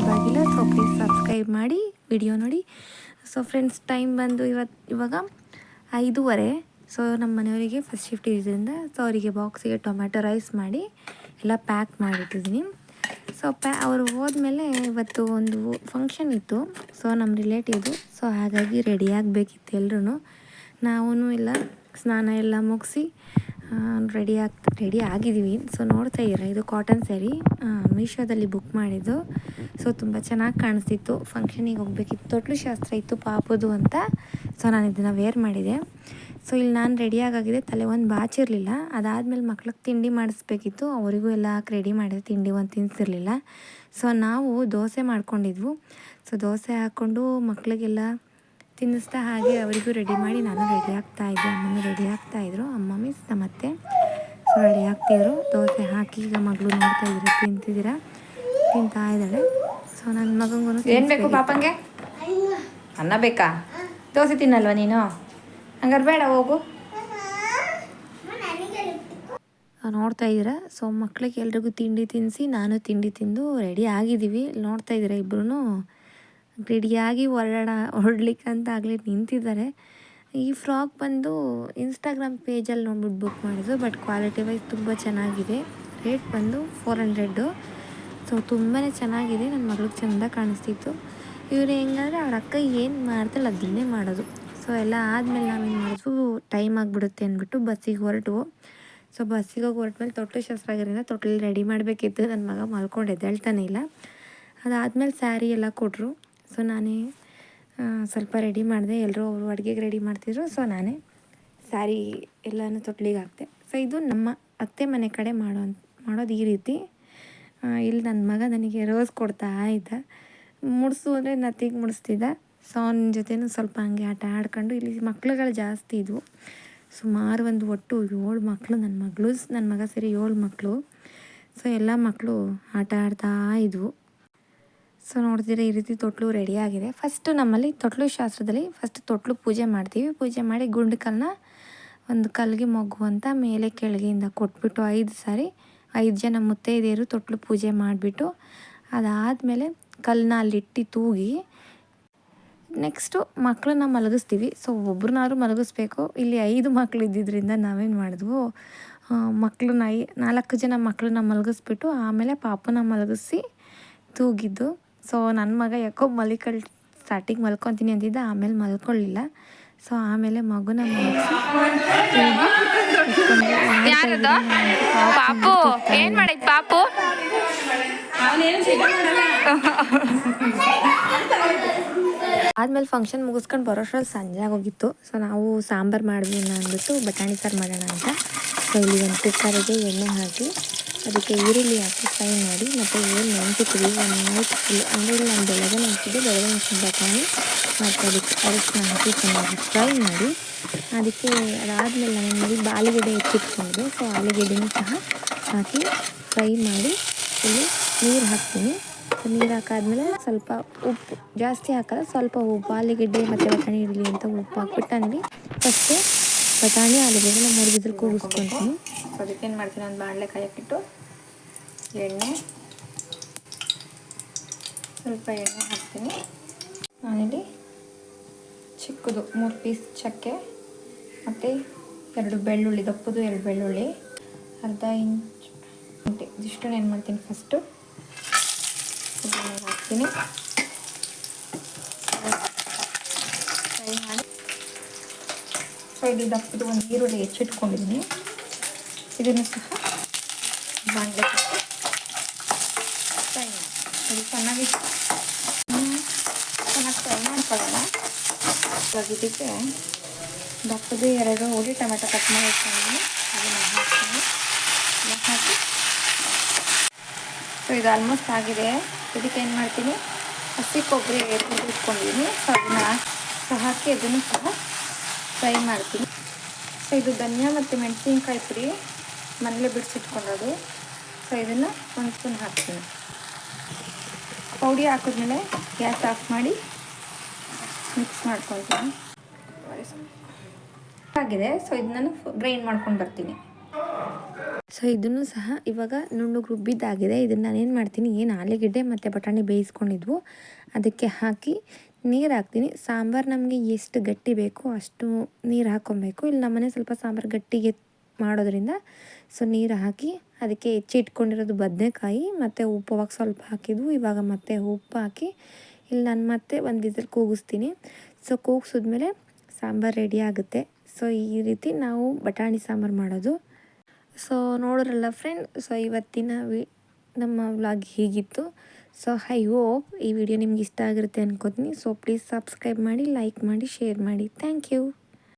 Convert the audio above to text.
Subscribe ಆಗಿಲ್ಲ so please subscribe ಮಾಡಿ video ನೋಡಿ. ಸೊ ಫ್ರೆಂಡ್ಸ್ ಟೈಮ್ ಬಂದು ಇವತ್ತು ಇವಾಗ ಐದೂವರೆ. ಸೊ ನಮ್ಮ ಮನೆಯವರಿಗೆ ಫಸ್ಟ್ ಶಿಫ್ಟ್ ಇರೋದ್ರಿಂದ ಸೊ ಅವರಿಗೆ ಬಾಕ್ಸಿಗೆ ಟೊಮ್ಯಾಟೊ ರೈಸ್ ಮಾಡಿ, ಎಲ್ಲ ಪ್ಯಾಕ್ ಮಾಡಿಟ್ಟಿದ್ದೀನಿ. ಸೊ ಪ್ಯಾ ಅವರು ಹೋದ್ಮೇಲೆ ಇವತ್ತು ಒಂದು ಫಂಕ್ಷನ್ ಇತ್ತು. ಸೊ ನಮ್ಮ ರಿಲೇಟಿವ್ದು ಸೊ ಹಾಗಾಗಿ ರೆಡಿ ಆಗಬೇಕಿತ್ತು ಎಲ್ಲರೂ ನಾವು ಎಲ್ಲ ಸ್ನಾನ ಎಲ್ಲ ಮುಗಿಸಿ ರೆಡಿ ಆಗ್ ರೆಡಿ ಆಗಿದ್ದೀವಿ ಸೊ ನೋಡ್ತಾ ಇದ್ದೀರಾ, ಇದು ಕಾಟನ್ ಸ್ಯಾರಿ ಮೀಶೋದಲ್ಲಿ ಬುಕ್ ಮಾಡಿದ್ದು. ಸೊ ತುಂಬ ಚೆನ್ನಾಗಿ ಕಾಣಿಸ್ತಿತ್ತು. ಫಂಕ್ಷನಿಗೆ ಹೋಗ್ಬೇಕಿತ್ತು. ತೊಟ್ಲು ಶಾಸ್ತ್ರ ಇತ್ತು ಪಾಪದು ಅಂತ. ಸೊ ನಾನು ಇದನ್ನು ವೇರ್ ಮಾಡಿದೆ. ಸೊ ಇಲ್ಲಿ ನಾನು ರೆಡಿಯಾಗಾಗಿದೆ ತಲೆ ಒಂದು ಬಾಚಿರಲಿಲ್ಲ ಅದಾದಮೇಲೆ ಮಕ್ಳಿಗೆ ತಿಂಡಿ ಮಾಡಿಸ್ಬೇಕಿತ್ತು. ಅವರಿಗೂ ಎಲ್ಲ ರೆಡಿ ಮಾಡಿದೆ. ತಿಂಡಿ ಒಂದು ತಿನ್ನಿಸಿರಲಿಲ್ಲ ಸೊ ನಾವು ದೋಸೆ ಮಾಡ್ಕೊಂಡಿದ್ವು. ಸೊ ದೋಸೆ ಹಾಕ್ಕೊಂಡು ಮಕ್ಳಿಗೆಲ್ಲ ತಿನ್ನಿಸ್ತಾ ಹಾಗೆ ಅವರಿಗೂ ರೆಡಿ ಮಾಡಿ ನಾನು ರೆಡಿ ಆಗ್ತಾ ಇದ್ದೆ. ಅಮ್ಮನೂ ರೆಡಿ ಆಗ್ತಾಯಿದ್ರು ಅಮ್ಮ ಮೀನ್ಸ್ ನಮ್ಮತ್ತೆ ಸೊ ರೆಡಿ ಆಗ್ತಿದ್ರು. ದೋಸೆ ಹಾಕಿ ಈಗ ಮಗಳು ನೋಡ್ತಾ ಇದ್ರು ತಿಂತಿದ್ದೀರಾ? ತಿಂತಾ ಇದ್ದಾಳೆ. ಸೊ ನನ್ನ ಮಗಂಗೂ ಏನು ಬೇಕು ಪಾಪಂಗೆ? ಅನ್ನ ಬೇಕಾ? ದೋಸೆ ತಿನ್ನಲ್ವಾ ನೀನು? ಹಂಗಾರೆ ಬೇಡ ಹೋಗು. ನೋಡ್ತಾ ಇದ್ದೀರಾ? ಸೊ ಮಕ್ಳಿಗೆ ಎಲ್ರಿಗೂ ತಿಂಡಿ ತಿನ್ನಿಸಿ ನಾನು ತಿಂಡಿ ತಿಂದು ರೆಡಿ ಆಗಿದ್ದೀವಿ. ನೋಡ್ತಾ ಇದ್ದೀರಾ ಇಬ್ಬರೂ ರೆಡಿಯಾಗಿ ಹೊರಡ ಹೊರಡ್ಲಿಕ್ಕೆ ಅಂತ ಆಗಲಿ ನಿಂತಿದ್ದಾರೆ. ಈ ಫ್ರಾಕ್ ಬಂದು ಇನ್ಸ್ಟಾಗ್ರಾಮ್ ಪೇಜಲ್ಲಿ ನೋಡ್ಬಿಟ್ಟು ಬುಕ್ ಮಾಡಿದ್ದು ಬಟ್ ಕ್ವಾಲಿಟಿ ವೈಸ್ ತುಂಬ ಚೆನ್ನಾಗಿದೆ. ರೇಟ್ ಬಂದು ಫೋರ್ ಹಂಡ್ರೆಡ್ಡು ಸೊ ತುಂಬಾ ಚೆನ್ನಾಗಿದೆ. ನನ್ನ ಮಗಳಿಗೆ ಚೆಂದ ಕಾಣಿಸ್ತಿತ್ತು. ಇವರು ಹೆಂಗಂದ್ರೆ ಅವ್ರ ಅಕ್ಕ ಏನು ಮಾಡ್ತಾಳೆ ಅದನ್ನೇ ಮಾಡೋದು. ಸೊ ಎಲ್ಲ ಆದಮೇಲೆ ನಾವೇನು ಮಾಡಿದ್ವು ಟೈಮ್ ಆಗಿಬಿಡುತ್ತೆ ಅಂದ್ಬಿಟ್ಟು ಬಸ್ಸಿಗೆ ಹೊರಟು ಸೊ ಬಸ್ಸಿಗೆ ಹೋಗಿ ಹೊರಟ್ಮೇಲೆ ತೊಟ್ಟು ಶಾಸ್ತ್ರ ತೊಟ್ಟಲ್ಲಿ ರೆಡಿ ಮಾಡಬೇಕಿತ್ತು. ನನ್ನ ಮಗ ಮಲ್ಕೊಂಡಿದ್ದೆ ಎದ್ದೇಳ್ತಾನೆ ಇಲ್ಲ. ಅದಾದಮೇಲೆ ಸ್ಯಾರಿ ಎಲ್ಲ ಕೊಟ್ಟರು ಸೊ ನಾನೇ ಸ್ವಲ್ಪ ರೆಡಿ ಮಾಡಿದೆ. ಎಲ್ಲರೂ ಅವರು ಅಡುಗೆಗೆ ರೆಡಿ ಮಾಡ್ತಿದ್ರು. ಸೊ ನಾನೇ ಸ್ಯಾರಿ ಎಲ್ಲನೂ ತೊಟ್ಲಿಗೆ ಹಾಕ್ತೆ ಸೊ ಇದು ನಮ್ಮ ಅತ್ತೆ ಮನೆ ಕಡೆ ಮಾಡೋ ಮಾಡೋದು ಈ ರೀತಿ. ಇಲ್ಲಿ ನನ್ನ ಮಗ ನನಗೆ ರೋಸ್ ಕೊಡ್ತಾ ಇದ್ದ. ಮುಡಿಸು ಅಂದರೆ ನತ್ತಿಗೆ ಮುಡಿಸ್ತಿದ್ದ. ಸೊ ಅವನ ಜೊತೆನೂ ಸ್ವಲ್ಪ ಹಂಗೆ ಆಟ ಆಡ್ಕೊಂಡು ಇಲ್ಲಿ ಮಕ್ಳುಗಳು ಜಾಸ್ತಿ ಇದ್ವು. ಸುಮಾರು ಒಂದು ಒಟ್ಟು ಏಳು ಮಕ್ಕಳು ನನ್ನ ಮಗಳು. ನನ್ನ ಮಗ ಸೇರಿ ಏಳು ಮಕ್ಕಳು ಸೊ ಎಲ್ಲ ಮಕ್ಕಳು ಆಟ ಆಡ್ತಾ ಇದ್ವು. ಸೊ ನೋಡ್ತೀರಾ ಈ ರೀತಿ ತೊಟ್ಲು ರೆಡಿ ಆಗಿದೆ. ಫಸ್ಟು ನಮ್ಮಲ್ಲಿ ತೊಟ್ಲು ಶಾಸ್ತ್ರದಲ್ಲಿ ಫಸ್ಟ್ ತೊಟ್ಲು ಪೂಜೆ ಮಾಡ್ತೀವಿ. ಪೂಜೆ ಮಾಡಿ ಗುಂಡು ಒಂದು ಒಂದು ಕಲ್ಲಿಗೆ ಮೊಗ್ಗುವಂತ ಮೇಲೆ ಕೆಳಗೆಯಿಂದ ಕೊಟ್ಬಿಟ್ಟು ಐದು ಸಾರಿ ಐದು ಜನ ಮುತ್ತೈದೆಯರು ತೊಟ್ಲು ಪೂಜೆ ಮಾಡಿಬಿಟ್ಟು ಅದಾದಮೇಲೆ ಕಲ್ಲನ್ನ ಅಲ್ಲಿಟ್ಟು ತೂಗಿ ನೆಕ್ಸ್ಟು ಮಕ್ಕಳನ್ನ ಮಲಗಿಸ್ತೀವಿ. ಸೊ ಒಬ್ರನ್ನಾದ್ರೂ ಮಲಗಿಸ್ಬೇಕು. ಇಲ್ಲಿ ಐದು ಮಕ್ಕಳು ಇದ್ದಿದ್ದರಿಂದ ನಾವೇನು ಮಾಡಿದ್ವು? ಮಕ್ಕಳನ್ನ ಐ ನಾಲ್ಕು ಜನ ಮಕ್ಕಳನ್ನ ಮಲಗಿಸ್ಬಿಟ್ಟು ಆಮೇಲೆ ಪಾಪನ ಮಲಗಿಸಿ ತೂಗಿದ್ದು. ಸೊ ನನ್ನ ಮಗ ಯಾಕೋ ಮಲಿಕಳ್ ಸ್ಟಾರ್ಟಿಂಗ್ ಮಲ್ಕೊತೀನಿ ಅಂತಿದ್ದ ಆಮೇಲೆ ಮಲ್ಕೊಳ್ಳಿಲ್ಲ ಸೊ ಆಮೇಲೆ ಮಗುನ ಪಾಪು ಏನ್ ಮಾಡೈತ್ ಪಾಪು? ಆದ್ಮೇಲೆ ಫಂಕ್ಷನ್ ಮುಗಿಸ್ಕೊಂಡು ಬರೋಷ್ಟ್ರಲ್ಲಿ ಸಂಜೆ ಆಗೋಗಿತ್ತು. ಸೊ ನಾವು ಸಾಂಬಾರು ಮಾಡಿದ್ವಿ ಅಂದ್ಬಿಟ್ಟು ಬಟಾಣಿ ಸಾರು ಮಾಡೋಣ ಅಂತ. ಸೊ ಇಲ್ಲಿ ಒಂದು ಕುಕ್ಕರಿಗೆ ಎಣ್ಣೆ ಹಾಕಿ ಅದಕ್ಕೆ ಈರುಳ್ಳಿ ಹಾಕಿ ಫ್ರೈ ಮಾಡಿ ಮತ್ತು ಏನು ನೆನೆಸಿದ್ವಿ ಒಂದು ನೈಟ್ ಫುಲ್ ಅಂದರೆ ನಾನು ಬೆಳಗ್ಗೆ ನೆನೆಸಿದ್ದೆ ಬೆಳಗ್ಗೆ ಬಟಾಣಿ ಮತ್ತು ಅದಕ್ಕೆ ಅರಿಶಿನ ಹಾಕಿ ಚೆನ್ನಾಗಿ ಫ್ರೈ ಮಾಡಿ ಅದಕ್ಕೆ ಅದಾದಮೇಲೆ ನಾನು ಆಲೂಗಡ್ಡೆ ಹೆಚ್ಚಿಟ್ಕೊಂಡಿದ್ದೆ. ಸೊ ಆಲೂಗಡ್ಡೆನೂ ಸಹ ಹಾಕಿ ಫ್ರೈ ಮಾಡಿ ಇಲ್ಲಿ ನೀರು ಹಾಕ್ತೀನಿ. ನೀರು ಹಾಕಾದ್ಮೇಲೆ ಸ್ವಲ್ಪ ಉಪ್ಪು ಜಾಸ್ತಿ ಹಾಕಲ್ಲ, ಸ್ವಲ್ಪ ಉಪ್ಪು, ಆಲೂಗಡ್ಡೆ ಮತ್ತು ಬಟಾಣಿ ಇರಲಿ ಅಂತ ಉಪ್ಪು ಹಾಕ್ಬಿಟ್ಟು ನನಗೆ ಫಸ್ಟು ಬಟಾಣಿ ಆಲೂಗಡ್ಡೆನ ಮೂರು ಬಿದ್ರು ಕೂಗಿಸ್ಕೊತೀನಿ. ಸೊ ಅದಕ್ಕೇನು ಮಾಡ್ತೀನಿ? ಒಂದು ಬಾಣಲೆ ಕಾಯಕ್ಕಿಟ್ಟು ಎಣ್ಣೆ ಸ್ವಲ್ಪ ಎಣ್ಣೆ ಹಾಕ್ತೀನಿ. ನಾನಿಲ್ಲಿ ಚಿಕ್ಕದು ಮೂರು ಪೀಸ್ ಚಕ್ಕೆ ಮತ್ತು ಎರಡು ಬೆಳ್ಳುಳ್ಳಿ ದಪ್ಪದು ಎರಡು ಬೆಳ್ಳುಳ್ಳಿ ಅರ್ಧ ಇಂಚ್ ಶುಂಠಿ ಇದಿಷ್ಟನ್ನು ಏನು ಮಾಡ್ತೀನಿ ಫಸ್ಟು ಹಾಕ್ತೀನಿ. ಫ್ರೈ ಮಾಡಿ ಸೊ ಇದು ದಪ್ಪದು ಒಂದು ಈರುಳ್ಳಿ ಹೆಚ್ಚಿಟ್ಕೊಂಡಿದ್ದೀನಿ. ಇದನ್ನು ಸಹ ಬಾಣಲೆ ಫ್ರೈ ಇದು ಚೆನ್ನಾಗಿ ಚೆನ್ನಾಗಿ ಫ್ರೈ ಮಾಡ್ಕೊಳ್ಳೋಣ. ಇದಕ್ಕೆ ದಪ್ಪದು ಎರಡು ಹುಳಿ ಟೊಮೆಟೊ ಕಟ್ ಮಾಡಿ ಅದನ್ನು ಹಾಕ್ತೀನಿ. ಹಾಕಿ. ಸೊ ಇದು ಆಲ್ಮೋಸ್ಟ್ ಆಗಿದೆ. ಇದಕ್ಕೆ ಏನು ಮಾಡ್ತೀನಿ? ಹಸಿ ಕೊಬ್ಬರಿ ಇಟ್ಕೊಂಡಿದ್ದೀನಿ. ಸೊ ಅದನ್ನು ಸಹ ಹಾಕಿ ಅದನ್ನು ಸಹ ಫ್ರೈ ಮಾಡ್ತೀನಿ. ಸೊ ಇದು ಧನಿಯಾ ಮತ್ತು ಮೆಣಸಿನ್ಕಾಯಿ ಪುಡಿ. ಮನೇಲೆ ಬಿಡಿಸಿಟ್ಕೊಳ್ಳೋದು ಸೊ ಇದನ್ನು ಒಂದು ಸ್ಪೂನ್ ಹಾಕ್ತೀನಿ. ಪೌಡಿ ಹಾಕಿದ್ಮೇಲೆ ಗ್ಯಾಸ್ ಆಫ್ ಮಾಡಿ ಮಿಕ್ಸ್ ಮಾಡ್ಕೊತೀನಿ. ಆಗಿದೆ. ಸೊ ಇದನ್ನ ಗ್ರೈಂಡ್ ಮಾಡ್ಕೊಂಡು ಬರ್ತೀನಿ. ಸೊ ಇದನ್ನು ಸಹ ಇವಾಗ ನುಣ್ಣಗೆ ರುಬ್ಬಿದ್ದಾಗಿದೆ. ಇದನ್ನು ನಾನೇನು ಮಾಡ್ತೀನಿ, ಏನು ಆಲೂಗೆಡ್ಡೆ ಮತ್ತು ಬಟಾಣಿ ಬೇಯಿಸ್ಕೊಂಡಿದ್ವು. ಅದಕ್ಕೆ ಹಾಕಿ ನೀರು ಹಾಕ್ತೀನಿ. ಸಾಂಬಾರು ನಮಗೆ ಎಷ್ಟು ಗಟ್ಟಿ ಬೇಕೋ ಅಷ್ಟು ನೀರು ಹಾಕ್ಕೊಬೇಕು ಇಲ್ಲಿ ನಮ್ಮನೆ ಸ್ವಲ್ಪ ಸಾಂಬಾರು ಗಟ್ಟಿಗೆ ಮಾಡೋದ್ರಿಂದ ಸೊ ನೀರು ಹಾಕಿ ಅದಕ್ಕೆ ಹೆಚ್ಚಿಟ್ಕೊಂಡಿರೋದು ಬದನೆಕಾಯಿ, ಮತ್ತು ಉಪ್ಪು ಅವಾಗ ಸ್ವಲ್ಪ ಹಾಕಿದ್ವು. ಇವಾಗ ಮತ್ತೆ ಉಪ್ಪು ಹಾಕಿ ಇಲ್ಲಿ ನಾನು ಮತ್ತೆ ಒಂದು ವಿಸಲ್ ಕೂಗಿಸ್ತೀನಿ. ಸೊ ಕೂಗಿಸಿದ್ಮೇಲೆ ಸಾಂಬಾರು ರೆಡಿ ಆಗುತ್ತೆ. ಸೊ ಈ ರೀತಿ ನಾವು ಬಟಾಣಿ ಸಾಂಬಾರು ಮಾಡೋದು. ಸೊ ನೋಡಿದ್ರಲ್ಲ ಫ್ರೆಂಡ್ ಸೊ ಇವತ್ತಿನ ವಿ, ನಮ್ಮ ವ್ಲಾಗ್ ಹೀಗಿತ್ತು. ಸೊ ಐ ಹೋಪ್ ಈ ವಿಡಿಯೋ ನಿಮ್ಗೆ ಇಷ್ಟ ಆಗಿರುತ್ತೆ ಅನ್ಕೋತೀನಿ. ಸೊ ಪ್ಲೀಸ್ ಸಬ್ಸ್ಕ್ರೈಬ್ ಮಾಡಿ ಲೈಕ್ ಮಾಡಿ ಶೇರ್ ಮಾಡಿ. Thank you